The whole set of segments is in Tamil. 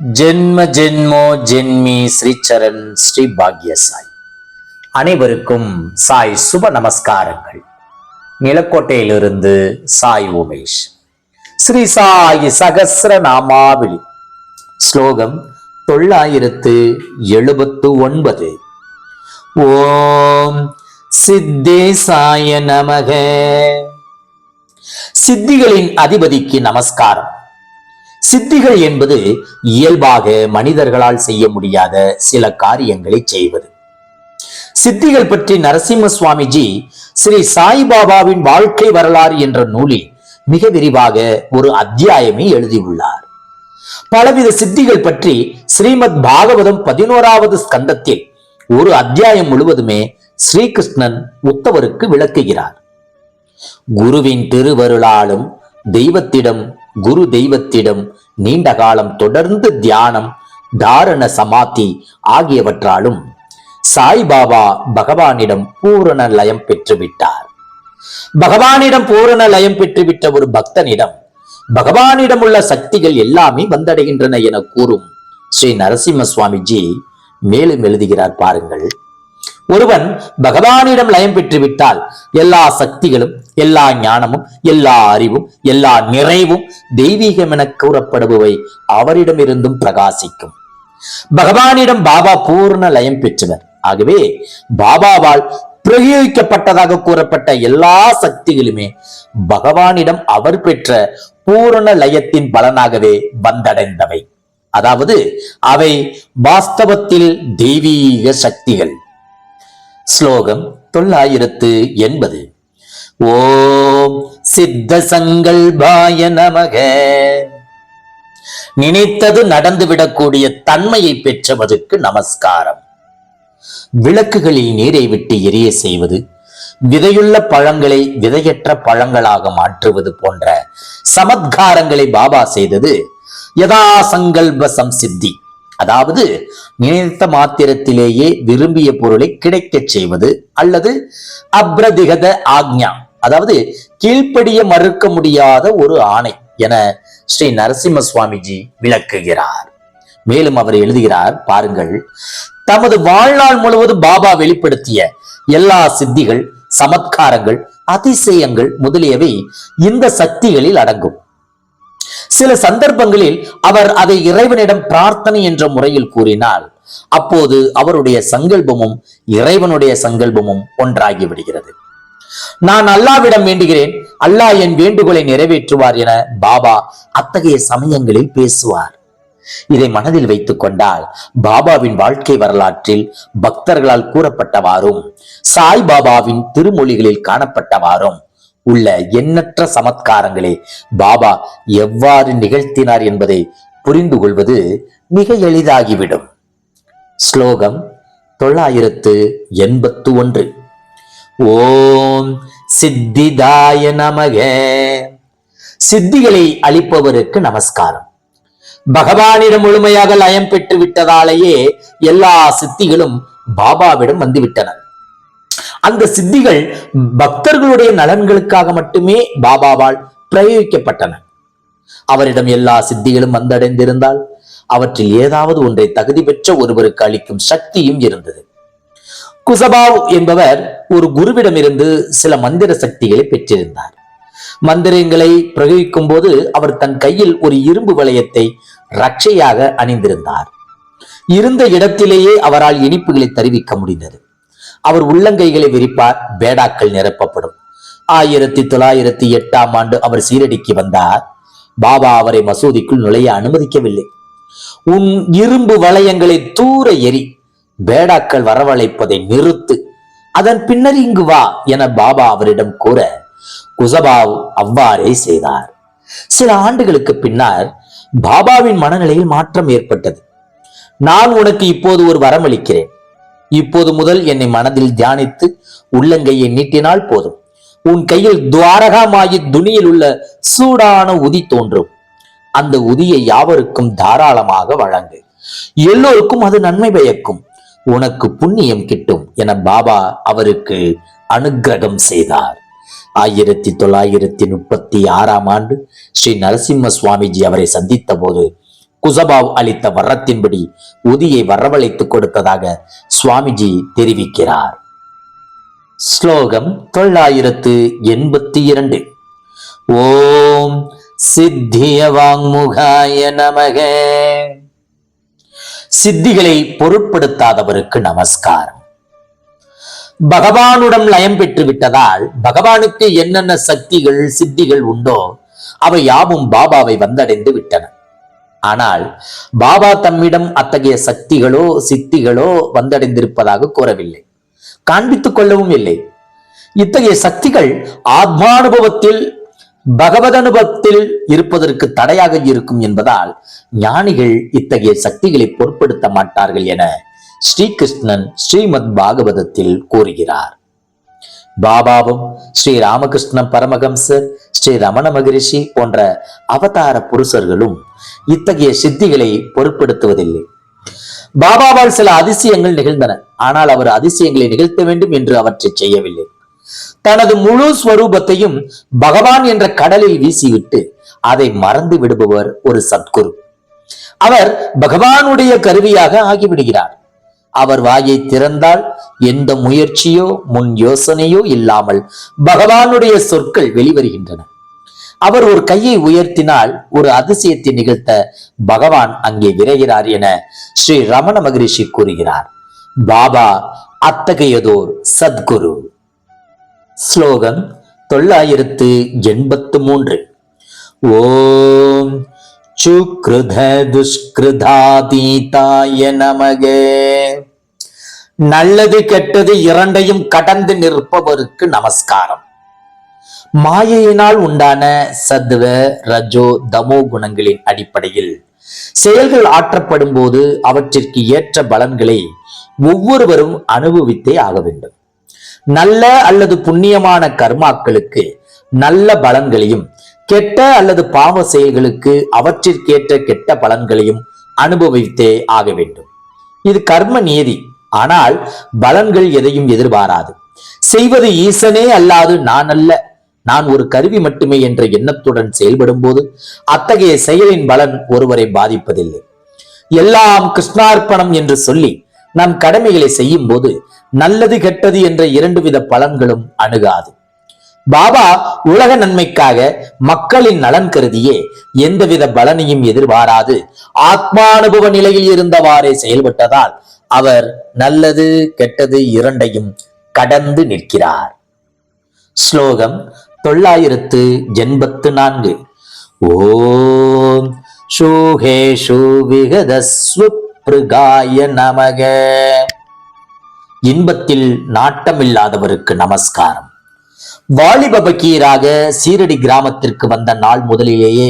ஜென்ம ஜென்மோ ஜென்மி ஸ்ரீச்சரண் ஸ்ரீ பாக்ய சாய் அனைவருக்கும் சாய் சுப நமஸ்காரங்கள். நிலக்கோட்டையிலிருந்து சாய் உமேஷ். ஸ்ரீ சாய் சகசிர நாமாவளி ஸ்லோகம் தொள்ளாயிரத்து எழுபத்து ஒன்பது ஓம் சித்தேசாய நமக. சித்திகளின் அதிபதிக்கு நமஸ்காரம். சித்திகள் என்பது இயல்பாக மனிதர்களால் செய்ய முடியாத சில காரியங்களை செய்வது. சித்திகள் பற்றி நரசிம்ம சுவாமிஜி ஸ்ரீ சாய்பாபாவின் வாழ்க்கை வரலாறு என்ற நூலில் மிக விரிவாக ஒரு அத்தியாயமே எழுதியுள்ளார். பலவித சித்திகள் பற்றி ஸ்ரீமத் பாகவதம் பதினோராவது ஸ்கந்தத்தில் ஒரு அத்தியாயம் முழுவதுமே ஸ்ரீகிருஷ்ணன் உத்தவருக்கு விளக்குகிறார். குருவின் திருவருளாலும் தெய்வத்திடம் குரு தெய்வத்திடம் நீண்ட காலம் தொடர்ந்து தியானம் தாரண சமாதி ஆகியவற்றாலும் சாய்பாபா பகவானிடம் பூரண லயம் பெற்றுவிட்டார். பகவானிடம் பூரண லயம் பெற்றுவிட்ட ஒரு பக்தனிடம் பகவானிடம் உள்ள சக்திகள் எல்லாமே வந்தடைகின்றன என கூறும் ஸ்ரீ நரசிம்ம சுவாமிஜி மேலும் எழுதுகிறார் பாருங்கள். ஒருவன் பகவானிடம் லயம் பெற்றுவிட்டால் எல்லா சக்திகளும் எல்லா ஞானமும் எல்லா அறிவும் எல்லா நிறைவும் தெய்வீகம் என கூறப்படுபவை அவரிடமிருந்தும் பிரகாசிக்கும். பகவானிடம் பாபா பூர்ண லயம் பெற்றவர். ஆகவே பாபாவால் பிரயோகிக்கப்பட்டதாக கூறப்பட்ட எல்லா சக்திகளுமே பகவானிடம் அவர் பெற்ற பூரண லயத்தின் பலனாகவே வந்தடைந்தவை. அதாவது அவை வாஸ்தவத்தில் தெய்வீக சக்திகள். ஸ்லோகம் தொள்ளாயிரத்து எண்பது. ஓம் சித்த சங்கல்பாய நமக. நினைத்தது நடந்துவிடக்கூடிய தன்மையை பெற்றவருக்கு நமஸ்காரம். விளக்குகளில் நீரை விட்டு எரிய செய்வது விதையுள்ள பழங்களை விதையற்ற பழங்களாக மாற்றுவது போன்ற சமத்காரங்களை பாபா செய்தது யதா சங்கல்ப சம்சித்தி. அதாவது நினைத்த மாத்திரத்திலேயே விரும்பிய பொருளை கிடைக்கச் செய்வது அல்லது அப்ரதிகத ஆக்ஞா அதாவது கீழ்ப்படிய மறுக்க முடியாத ஒரு ஆணை என ஸ்ரீ நரசிம்ம சுவாமிஜி விளக்குகிறார். மேலும் அவர் எழுதுகிறார் பாருங்கள் தமது வாழ்நாள் முழுவதும் பாபா வெளிப்படுத்திய எல்லா சித்திகள் சமத்காரங்கள் அதிசயங்கள் முதலியவை இந்த சக்திகளில் அடங்கும். சில சந்தர்ப்பங்களில் அவர் அதை இறைவனிடம் பிரார்த்தனை என்ற முறையில் கூறினால் அப்போது அவருடைய சங்கல்பமும் இறைவனுடைய சங்கல்பமும் ஒன்றாகி விடுகிறது. நான் அல்லாவிடம் வேண்டுகிறேன் அல்லாஹ் என் வேண்டுகோளை நிறைவேற்றுவார் என பாபா அத்தகைய சமயங்களில் பேசுவார். இதை மனதில் வைத்துக் கொண்டால் பாபாவின் வாழ்க்கை வரலாற்றில் பக்தர்களால் கூறப்பட்டவாறும் சாய் பாபாவின் திருமொழிகளில் காணப்பட்டவாறும் உள்ள எண்ணற்ற சமத்காரங்களை பாபா எவ்வாறு நிகழ்த்தினார் என்பதை புரிந்து கொள்வது மிக எளிதாகிவிடும். ஸ்லோகம் தொள்ளாயிரத்து எண்பத்து ஒன்று. ஓம் சித்திதாய நமக. சித்திகளை அளிப்பவருக்கு நமஸ்காரம். பகவானிடம் முழுமையாக லயம் பெற்று விட்டதாலேயே எல்லா சித்திகளும் பாபாவிடம் வந்துவிட்டன. அந்த சித்திகள் பக்தர்களுடைய நலன்களுக்காக மட்டுமே பாபாவால் பிரயோகிக்கப்பட்டன. அவரிடம் எல்லா சித்திகளும் வந்தடைந்திருந்தால் அவற்றில் ஏதாவது ஒன்றை தகுதி பெற்ற ஒருவருக்கு அளிக்கும் சக்தியும் இருந்தது. குசபாவ் என்பவர் ஒரு குருவிடமிருந்து சில மந்திர சக்திகளை பெற்றிருந்தார். மந்திரங்களை பிரயோகிக்கும் போது அவர் தன் கையில் ஒரு இரும்பு வளையத்தை ரட்சையாக அணிந்திருந்தார். இருந்த இடத்திலேயே அவரால் இனிப்புகளை தெரிவிக்க முடிந்தது. அவர் உள்ளங்கைகளை விரிப்பார் பேடாக்கள் நிரப்பப்படும். ஆயிரத்தி தொள்ளாயிரத்தி எட்டாம் ஆண்டு அவர் சீரடிக்கு வந்தார். பாபா அவரை மசூதிக்குள் நுழைய அனுமதிக்கவில்லை. உன் இரும்பு வளையங்களை தூர எரி பேடாக்கள் வரவழைப்பதை நிறுத்து அதன் பின்னர் இங்கு வா என பாபா அவரிடம் கூற குசபாவ் அவ்வாறே செய்தார். சில ஆண்டுகளுக்கு பின்னர் பாபாவின் மனநிலையில் மாற்றம் ஏற்பட்டது. நான் உனக்கு இப்போது ஒரு வரமளிக்கிறேன். இப்போது முதல் என்னை மனதில் தியானித்து உள்ளங்கையை நீட்டினால் போதும். உன் கையில் துவாரகாமாயி துணியில் உள்ள சூடான உதி தோன்றும். அந்த உதியை யாவருக்கும் தாராளமாக வழங்கு. எல்லோருக்கும் அது நன்மை பயக்கும். உனக்கு புண்ணியம் கிட்டும் என பாபா அவருக்கு அனுக்கிரகம் செய்தார். ஆயிரத்தி தொள்ளாயிரத்தி முப்பத்தி ஆறாம் ஆண்டு ஸ்ரீ நரசிம்ம சுவாமிஜி அவரை சந்தித்த போது குசபாவ் அளித்த வரத்தின்படி உதியை வரவழைத்து கொடுத்ததாக சுவாமிஜி தெரிவிக்கிறார். ஸ்லோகம் தொள்ளாயிரத்து எண்பத்தி இரண்டு. ஓம் சித்திய வாங்முகாய நமக. சித்திகளை பொருட்படுத்தாதவருக்கு நமஸ்காரம். பகவானுடன் லயம் பெற்று விட்டதால் பகவானுக்கு என்னென்ன சக்திகள் சித்திகள் உண்டோ அவை யாவும் பாபாவை வந்தடைந்து விட்டன. ஆனால் பாபா தம்மிடம் அத்தகைய சக்திகளோ சித்திகளோ வந்தடைந்திருப்பதாக கூறவில்லை. காண்பித்துக் கொள்ளவும் இல்லை. இத்தகைய சக்திகள் ஆத்மானுபவத்தில் பகவத் அனுபவத்தில் இருப்பதற்கு தடையாக இருக்கும் என்பதால் ஞானிகள் இத்தகைய சக்திகளை பொருட்படுத்த மாட்டார்கள் என ஸ்ரீகிருஷ்ணன் ஸ்ரீமத் பாகவதத்தில் கூறுகிறார். பாபாவும் ஸ்ரீ ராமகிருஷ்ண பரமஹம்சர் ஸ்ரீ ரமண மகரிஷி போன்ற அவதார புருஷர்களும் இத்தகைய சித்திகளை பொருட்படுத்துவதில்லை. பாபாவால் சில அதிசயங்கள் நிகழ்ந்தன. ஆனால் அவர் அதிசயங்களை நிகழ்த்த வேண்டும் என்று அவற்றை செய்யவில்லை. தனது முழு ஸ்வரூபத்தையும் பகவான் என்ற கடலில் வீசிவிட்டு அதை மறந்து விடுபவர் ஒரு சத்குரு. அவர் பகவானுடைய கருவியாக ஆகிவிடுகிறார். அவர் வாயை திறந்தால் எந்த முயற்சியோ முன் யோசனையோ இல்லாமல் பகவானுடைய சொற்கள் வெளிவருகின்றன. அவர் ஒரு கையை உயர்த்தினால் ஒரு அதிசயத்தை நிகழ்த்த பகவான் அங்கே விரைகிறார் என ஸ்ரீ ரமண மகரிஷி கூறுகிறார். பாபா அத்தகையதோர் சத்குரு. ஸ்லோகம் தொள்ளாயிரத்து எண்பத்து மூன்று. ஓம் சுக்ருத துஷ்கிருதாதீதாய நமகே. நல்லது கெட்டது இரண்டையும் கடந்து நிற்பவருக்கு நமஸ்காரம். மாயையினால் உண்டான சத்துவ ரஜோ தமோ குணங்களின் அடிப்படையில். செயல்கள் ஆற்றப்படும் போது அவற்றிற்கு ஏற்ற பலன்களை ஒவ்வொருவரும் அனுபவித்தே ஆக வேண்டும். நல்ல அல்லது புண்ணியமான கர்மாக்களுக்கு நல்ல பலன்களையும் கெட்ட அல்லது பாவ செயல்களுக்கு அவற்றிற்கேற்ற கெட்ட பலன்களையும் அனுபவித்தே ஆக வேண்டும். இது கர்ம நியதி ஆனால் பலன்கள் எதையும் எதிர்பாராது. செய்வது ஈசனே அல்லாது நான் அல்ல. நான் ஒரு கருவி மட்டுமே என்ற எண்ணத்துடன் செயல்படும் போது அத்தகைய செயலின் பலன் ஒருவரை பாதிப்பதில்லை. எல்லாம் கிருஷ்ணார்ப்பணம் என்று சொல்லி நம் கடமைகளை செய்யும் போது நல்லது கெட்டது என்ற இரண்டு வித பலன்களும் அணுகாது. பாபா உலக நன்மைக்காக மக்களின் நலன் கருதியே எந்தவித பலனையும் எதிர்பாராது. ஆத்மானுபவ நிலையில் இருந்தவாறே செயல்பட்டதால் அவர் நல்லது கெட்டது இரண்டையும் கடந்து நிற்கிறார். ஸ்லோகம் தொள்ளாயிரத்து எண்பத்து நான்கு. ஓம் ஷூஹேஷு விகதஸ்வப்ருகாய நமக. இன்பத்தில் நாட்டமில்லாதவருக்கு நமஸ்காரம். வாலிப பக்கீராக சீரடி கிராமத்திற்கு வந்த நாள் முதலிலேயே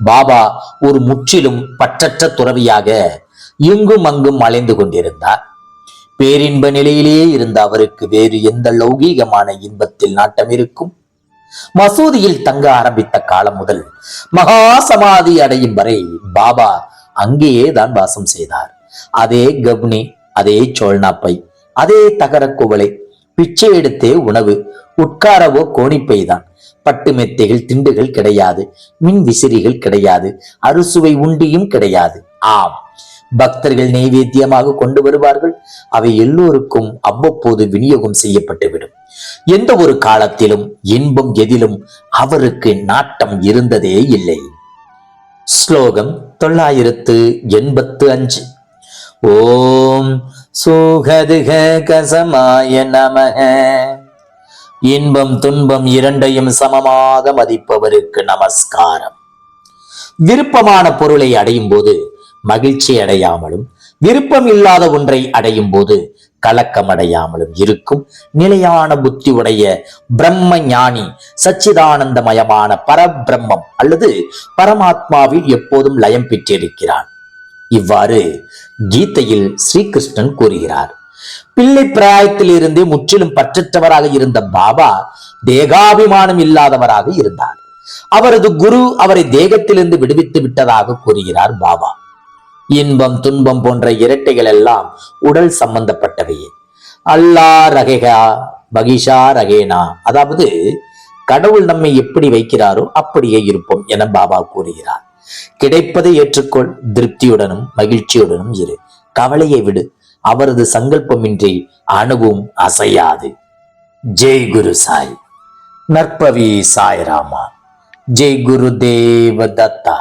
பாபா ஒரு முற்றிலும் பற்றற்ற துறவியாக இங்கும் அங்கும் அலைந்து கொண்டிருந்தார். பேரின்ப நிலையிலேயே இருந்த அவருக்கு வேறு எந்த லௌகீகமான இன்பத்தில் நாட்டம் இருக்கும்? மசூதியில் தங்க ஆரம்பித்த காலம் முதல் மகா சமாதி அடையும் வரை பாபா அங்கேயே தான் வாசம் செய்தார். அதே கப்னி அதே சோழ்நாப்பை அதே தகர குவளை பிச்சை எடுத்தே உணவு உட்காரவோ கோணிப்பை தான் பட்டு மெத்தைகள் திண்டுகள் கிடையாது மின் விசிறிகள் கிடையாது அறுசுவை உண்டியும் கிடையாது. ஆம் பக்தர்கள் நெய்வேத்தியமாக கொண்டு வருவார்கள். அவை எல்லோருக்கும் அவ்வப்போது விநியோகம் செய்யப்பட்டுவிடும். எந்த ஒரு காலத்திலும் இன்பம் எதிலும் அவருக்கு நாட்டம் இருந்ததே இல்லை. ஸ்லோகம் தொள்ளாயிரத்து எண்பத்து அஞ்சு. ஓம் சூகதுக கசமாய நமக. இன்பம் துன்பம் இரண்டையும் சமமாக மதிப்பவருக்கு நமஸ்காரம். விருப்பமான பொருளை அடையும் போது மகிழ்ச்சி அடையாமலும் விருப்பம் இல்லாத ஒன்றை அடையும் போது கலக்கம் அடையாமலும் இருக்கும். நிலையான புத்தி உடைய பிரம்ம ஞானி சச்சிதானந்தமயமான பரபிரம்மம் அல்லது பரமாத்மாவில் எப்போதும் லயம் பெற்றிருக்கிறான். இவ்வாறு கீதையில் ஸ்ரீகிருஷ்ணன் கூறுகிறார் பிள்ளை பிராயத்தில் இருந்தே முற்றிலும் பற்றற்றவராக இருந்த பாபா தேகாபிமானம் இல்லாதவராக இருந்தார். அவரது குரு அவரை தேகத்திலிருந்து விடுவித்து விட்டதாக கூறுகிறார் பாபா. இன்பம் துன்பம் போன்ற இரட்டைகள் எல்லாம் உடல் சம்பந்தப்பட்டவையே அல்லா ரகேகா பகிஷா ரகேனா. அதாவது கடவுள் நம்மை எப்படி வைக்கிறாரோ அப்படியே இருப்போம் என பாபா கூறுகிறார். கிடைப்பதை ஏற்றுக்கொள் திருப்தியுடனும் மகிழ்ச்சியுடனும் இரு. கவலையை விடு அவரது சங்கல்பமின்றி அணுவும் அசையாது. ஜெய் குரு சாய். நற்பவி சாய்ராமா ஜெய் குரு தேவ தத்தா.